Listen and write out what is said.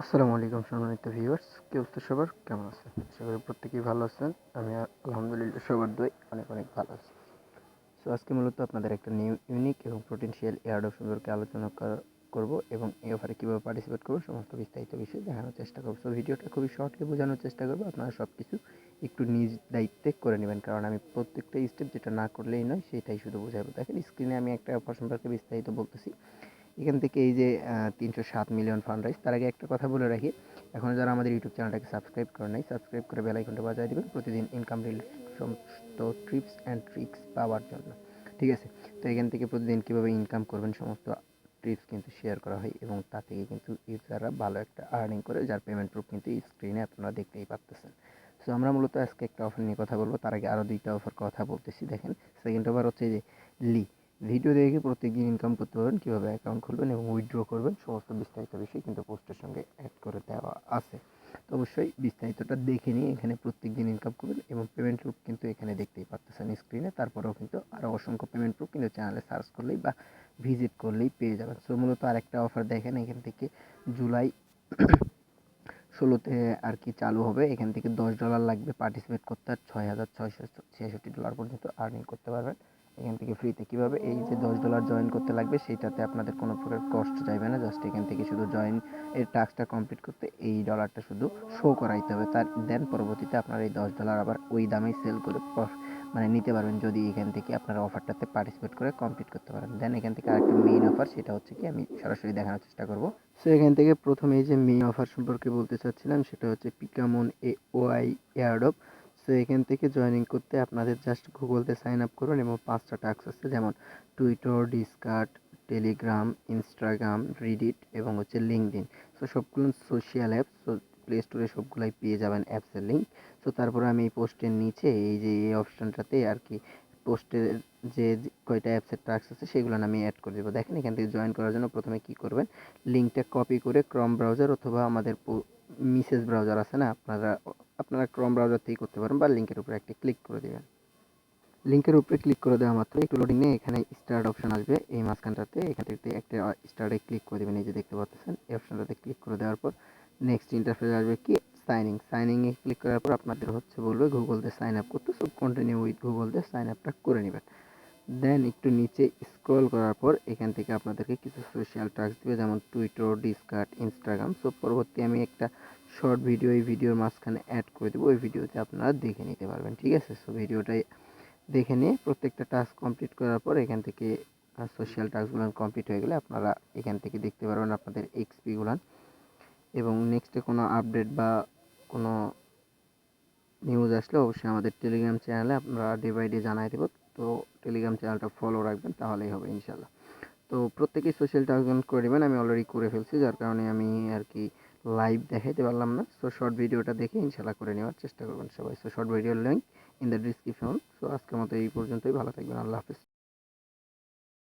আসসালামু আলাইকুম সম্মানিত ভিউয়ার্স কি অবস্থা সবার? কেমন আছেন? আশা করি প্রত্যেকেই ভালো আছেন। আমি আলহামদুলিল্লাহ সবার দই অনেক অনেক ভালো আছি। সো আজকে মূলত আপনাদের একটা নিউ ইউনিক এবং প্রোটেনশিয়াল এয়ারডপ সম্পর্কে আলোচনা করা- করব এবং এই অফারে কীভাবে পার্টিসিপেট করব সমস্ত বিস্তারিত বিষয় দেখানোর চেষ্টা করব। সো ভিডিওটা খুবই শর্টলি বোঝানোর চেষ্টা করব। আপনারা সব কিছু একটু নিজ দায়িত্বে করে নেবেন, কারণ আমি প্রত্যেকটা স্টেপ যেটা না করলেই নয়, সেটাই শুধু বোঝাবো। দেখেন স্ক্রিনে আমি একটা অফার সম্পর্কে বিস্তারিত বলতেছি। এখান থেকে এই যে তিনশো সাত মিলিয়ন ফান্ড রাইজ তার আগে একটা কথা বলে রাখি, এখন যারা আমাদের ইউটিউব চ্যানেলটাকে সাবস্ক্রাইব করে নাই সাবস্ক্রাইব করে বেল আইকনটা বাজায় দেবেন প্রতিদিন ইনকাম রিলেটেড সমস্ত ট্রিপস অ্যান্ড ট্রিক্স পাওয়ার জন্য, ঠিক আছে? তো এখান থেকে প্রতিদিন কীভাবে ইনকাম করবেন সমস্ত ট্রিপস কিন্তু শেয়ার করা হয় এবং তা থেকে কিন্তু ইউজাররা ভালো একটা আর্নিং করে, যার পেমেন্ট প্রুফ কিন্তু স্ক্রিনে আপনারা দেখতেই পারতেছেন। সো আমরা মূলত আজকে একটা অফার নিয়ে কথা বলব, তার আগে আরও দুইটা অফার কথা বলতেছি, দেখেন। সেকেন্ড অফার হচ্ছে যে লি ভিডিও দেখে প্রত্যেকদিন ইনকাম করতে পারবেন, কীভাবে অ্যাকাউন্ট খুলবেন এবং উইথড্র করবেন, সমস্ত বিস্তারিত বিষয় কিন্তু পোস্টের সঙ্গে অ্যাড করে দেওয়া আছে। তো অবশ্যই বিস্তারিতটা দেখে নিয়ে এখানে প্রত্যেক দিন ইনকাম করবেন এবং পেমেন্ট প্রুফ কিন্তু এখানে দেখতেই পাচ্ছেন স্ক্রিনে তারপরেও কিন্তু আরও অসংখ্য পেমেন্ট প্রুফ কিন্তু চ্যানেলে সার্চ করলেই বা ভিজিট করলেই পেয়ে যাবেন। সো মূলত আরেকটা অফার দেখেন, এখান থেকে জুলাই ষোলোতে আর কি চালু হবে। এখান থেকে দশ ডলার লাগবে পার্টিসিপেট করতে, আর ছয় হাজার ছয়শো ছেষট্টি ডলার পর্যন্ত আর্নিং করতে পারবেন। এখান থেকে ফ্রিতে কীভাবে এই যে দশ ডলার জয়েন করতে লাগবে, সেইটাতে আপনাদের কোনো প্রকার কস্ট যাবে না। জাস্ট এখান থেকে শুধু জয়েন এর টাস্কটা কমপ্লিট করতে এই ডলারটা শুধু শো করাইতে হবে। তার দেন পরবর্তীতে আপনারা এই দশ ডলার আবার ওই দামেই সেল করে মানে নিতে পারবেন যদি এখান থেকে আপনারা অফারটাতে পার্টিসিপেট করে কমপ্লিট করতে পারেন। দেন এখান থেকে আরেকটা মেইন অফার সেটা হচ্ছে কি, আমি সরাসরি দেখানোর চেষ্টা করব। সো এখান থেকে প্রথমে যে মেইন অফার সম্পর্কে বলতে চাচ্ছিলাম, সেটা হচ্ছে পিকামন এ ওআই এয়ারডপ সো এখান থেকে জয়েনিং করতে আপনাদের জাস্ট গুগলতে সাইন আপ করুন এবং পাঁচটা টাস্ক আছে, যেমন Twitter Discord Telegram Instagram Reddit এবং হচ্ছে লিঙ্কডিন সো সবগুলো সোশ্যাল অ্যাপস সো প্লে স্টোরে সবগুলাই পেয়ে যাবেন অ্যাপসের লিঙ্ক সো তারপরে আমি এই পোস্টের নিচে এই যে এই অপশানটাতে আর কি পোস্টের যে কয়টা অ্যাপসের টাস্ক আছে, সেগুলো আমি অ্যাড করে দেবো। দেখেন এখান থেকে জয়েন করার জন্য প্রথমে কি করবেন? লিঙ্কটা কপি করে ক্রম ব্রাউজার অথবা আমাদের মিসেস ব্রাউজার আছে না, আপনারা আপনারা ক্রম ব্রাউজার থেকেই করতে পারেন বা লিঙ্কের উপরে একটি ক্লিক করে দেবেন। লিঙ্কের উপরে ক্লিক করে দেওয়া মাত্র একটু লোডিং নিয়ে এখানে স্টার্ট অপশন আসবে। এই মাঝখানটাতে, এখান থেকে একটা স্টার্টে ক্লিক করে দেবেন, এই যে দেখতে পাচ্ছেন, এই অপশনটাতে ক্লিক করে দেওয়ার পর নেক্সট ইন্টারফেস আসবে কি? সাইনিং সাইনিংয়ে ক্লিক করার পর আপনাদের হচ্ছে বলবে গুগল দিয়ে সাইন আপ করতে সব কন্টিনিউ উইথ গুগল দিয়ে সাইন আপটা করে নেবেন। দেন একটু নিচে স্ক্রল করার পর এখান থেকে আপনাদেরকে কিছু সোশ্যাল টাস্ক দেবে, যেমন টুইটার ডিসকার্ট ইনস্টাগ্রাম সো পরবর্তী আমি একটা শর্ট ভিডিও এই ভিডিওর মাঝখানে অ্যাড করে দেবো। ওই ভিডিওতে আপনারা দেখে নিতে পারবেন, ঠিক আছে? সো ভিডিওটাই দেখে নিয়ে প্রত্যেকটা টাস্ক কমপ্লিট করার পর এখান থেকে সোশ্যাল টাস্কগুলো কমপ্লিট হয়ে গেলে আপনারা এখান থেকে দেখতে পারবেন আপনাদের এক্সপিগুলান এবং নেক্সটে কোনো আপডেট বা কোনো নিউজ আসলে অবশ্যই আমাদের টেলিগ্রাম চ্যানেলে আপনারা ডে বাই ডে জানাই দেবো। তো টেলিগ্রাম চ্যানেলটা ফলো রাখবেন, তাহলেই হবে ইনশাল্লাহ তো প্রত্যেকেই সোশ্যাল টার্গেট করে নেবেন, আমি অলরেডি করে ফেলছি, যার কারণে আমি আর কি লাইভ দেখাইতে পারলাম না। সো শর্ট ভিডিওটা দেখে ইনশাল্লাহ করে নেওয়ার চেষ্টা করবেন সবাই। সো শর্ট ভিডিওর link in the description so আজকের মতো এই পর্যন্তই, ভালো থাকবেন, আল্লাহ হাফিজ।